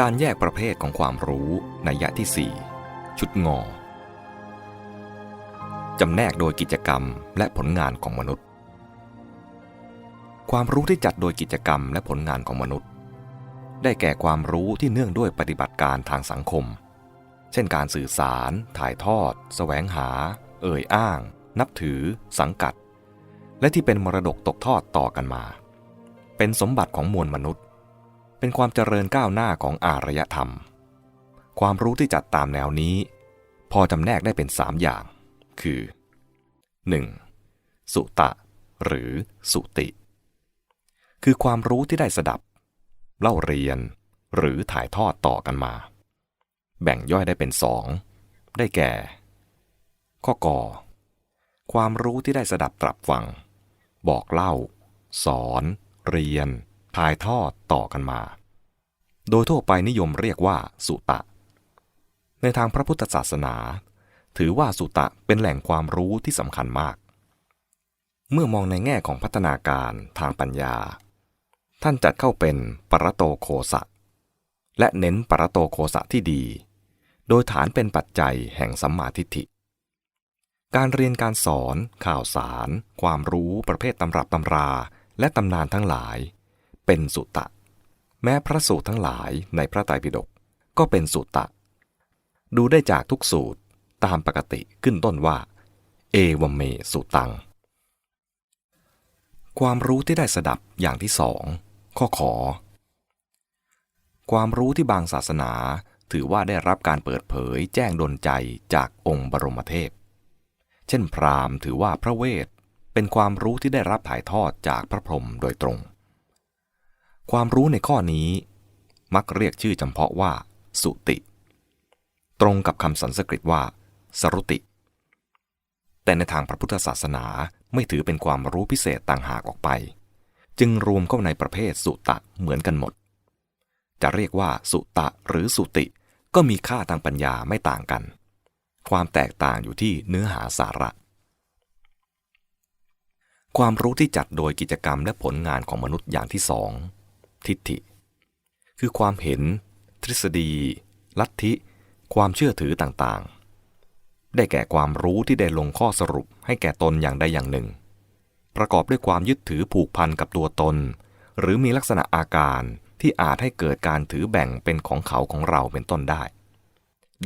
การแยกประเภทของความรู้ในยะที่ 4 ชุดงอ จำแนกโดยกิจกรรมและผลงานของมนุษย์ ความรู้ที่จัดโดยกิจกรรมและผลงานของมนุษย์ ได้แก่ความรู้ที่เนื่องด้วยปฏิบัติการทางสังคม เช่นการสื่อสาร ถ่ายทอด แสวงหา เอ่ยอ้าง นับถือ สังกัด และที่เป็นมรดกตกทอดต่อกันมา เป็นสมบัติของมวลมนุษย์ เป็นความเจริญก้าวหน้าของอารยธรรม ความรู้ที่จัดตามแนวนี้ พอจำแนกได้เป็น3อย่าง คือ 1. สุตะ หรือสุติ คือความรู้ที่ได้สดับ เล่าเรียน หรือถ่ายทอดต่อกันมา แบ่งย่อยได้เป็นสอง ได้แก่ ข้อกอความรู้ที่ได้สดับตรับฟัง บอกเล่า สอน เรียน ถ่ายทอดต่อกันมา โดยทั่วไปนิยมเรียกว่าสุตะ ในทางพระพุทธศาสนา ถือว่าสุตะเป็นแหล่งความรู้ที่สำคัญมาก เมื่อมองในแง่ของพัฒนาการทางปัญญา ท่านจัดเข้าเป็นปรโตโคสะ และเน้นปรโตโคสะที่ดี โดยฐานเป็นปัจจัยแห่งสัมมาทิฏฐิการเรียนการสอน ข่าวสาร ความรู้ประเภทตำรับตำรา และตำนานทั้งหลาย เป็นสุตะ แม้พระสูตรทั้งหลายในพระไตรปิฎกก็เป็นสุตะ ดูได้จากทุกสูตรตามปกติขึ้นต้นว่า เอวเมสุตัง ความรู้ที่ได้สดับอย่างที่สองข้อขอ ความรู้ที่บางศาสนาถือว่าได้รับการเปิดเผยแจ้งดลใจจากองค์บรมเทพ เช่นพราหมณ์ถือว่าพระเวท เป็นความรู้ที่ได้รับถ่ายทอดจากพระพรหมโดยตรง ความรู้ในข้อนี้ มักเรียกชื่อจำเพาะว่า สุติ ตรงกับคำสันสกฤตว่า สรุติ แต่ในทางพระพุทธศาสนาไม่ถือเป็นความรู้พิเศษต่างหากออกไป จึงรวมเข้าในประเภทสุตะเหมือนกันหมด จะเรียกว่าสุตะหรือสุติก็มีค่าทางปัญญาไม่ต่างกัน ความแตกต่างอยู่ที่เนื้อหาสาระ ความรู้ที่จัดโดยกิจกรรมและผลงานของมนุษย์อย่างที่สอง ทิฏฐิ คือความเห็น ทฤษฎี ลัทธิ ความเชื่อถือต่างๆ ได้แก่ความรู้ที่ได้ลงข้อสรุปให้แก่ตนอย่างใดอย่างหนึ่ง ประกอบด้วยความยึดถือผูกพันกับตัวตน หรือมีลักษณะอาการที่อาจให้เกิดการถือแบ่งเป็นของเขาของเราเป็นต้นได้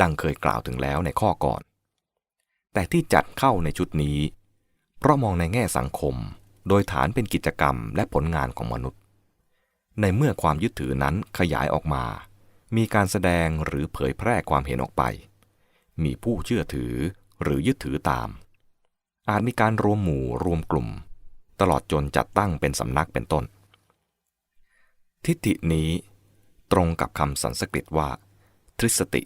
ดังเคยกล่าวถึงแล้วในข้อก่อน แต่ที่จัดเข้าในชุดนี้ เพราะมองในแง่สังคม โดยฐานเป็นกิจกรรมและผลงานของมนุษย์ ในเมื่อความยึดถือนั้นขยายออกมา มีการแสดงหรือเผยแพร่ความเห็นออกไป มีผู้เชื่อถือหรือยึดถือตาม อาจมีการรวมหมู่รวมกลุ่ม ตลอดจนจัดตั้งเป็นสำนักเป็นต้น ทิฏฐินี้ตรงกับคำสันสกฤตว่า ทริสติ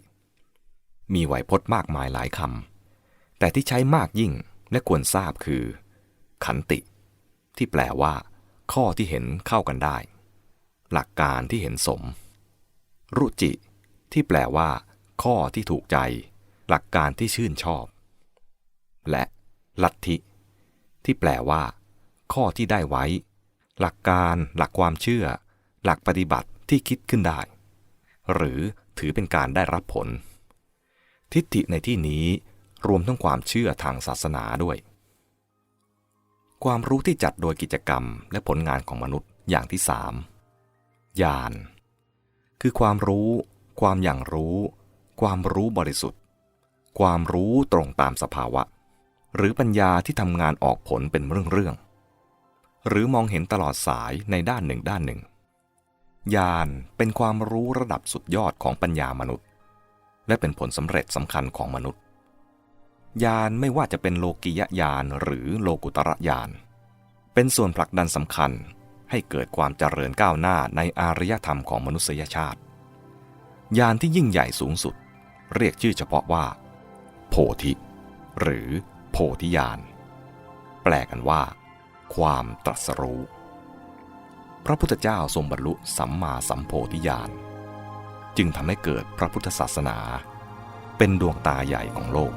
มีไหวพจน์มากมายหลายคำ แต่ที่ใช้มากยิ่งและควรทราบคือ ขันติ ที่แปลว่า ข้อที่เห็นเข้ากันได้ หลักการที่เห็นสม รุจิ ที่แปลว่า ข้อที่ถูกใจ หลักการที่ชื่นชอบ และลัทธิ ที่แปลว่า ข้อที่ได้ไว้ หลักการหลักความเชื่อ หลักปฏิบัติที่คิดขึ้นได้ หรือถือเป็นการได้รับผล ทิฏฐิในที่นี้รวมทั้งความเชื่อทางศาสนาด้วย ความรู้ที่จัดโดยกิจกรรมและผลงานของมนุษย์อย่างที่สาม ญาณคือความรู้ ความอย่างรู้ ความรู้บริสุทธิ์ ความรู้ตรงตามสภาวะ หรือปัญญาที่ทำงานออกผลเป็นเรื่องๆหรือมองเห็นตลอดสายในด้านหนึ่งด้านหนึ่งญาณเป็นความรู้ระดับสุดยอดของปัญญามนุษย์ และเป็นผลสำเร็จสำคัญของมนุษย์ญาณไม่ว่าจะเป็นโลกิยญาณหรือโลกุตระญาณเป็นส่วนผลักดันสำคัญ ให้เกิดความเจริญก้าวหน้าในอารยธรรมของมนุษยชาติญาณที่ยิ่งใหญ่สูงสุด เรียกชื่อเฉพาะว่า โพธิ หรือโพธิญาณ แปลกันว่า ความตรัสรู้ พระพุทธเจ้าทรงบรรลุสัมมาสัมโพธิญาณ จึงทำให้เกิดพระพุทธศาสนา เป็นดวงตาใหญ่ของโลก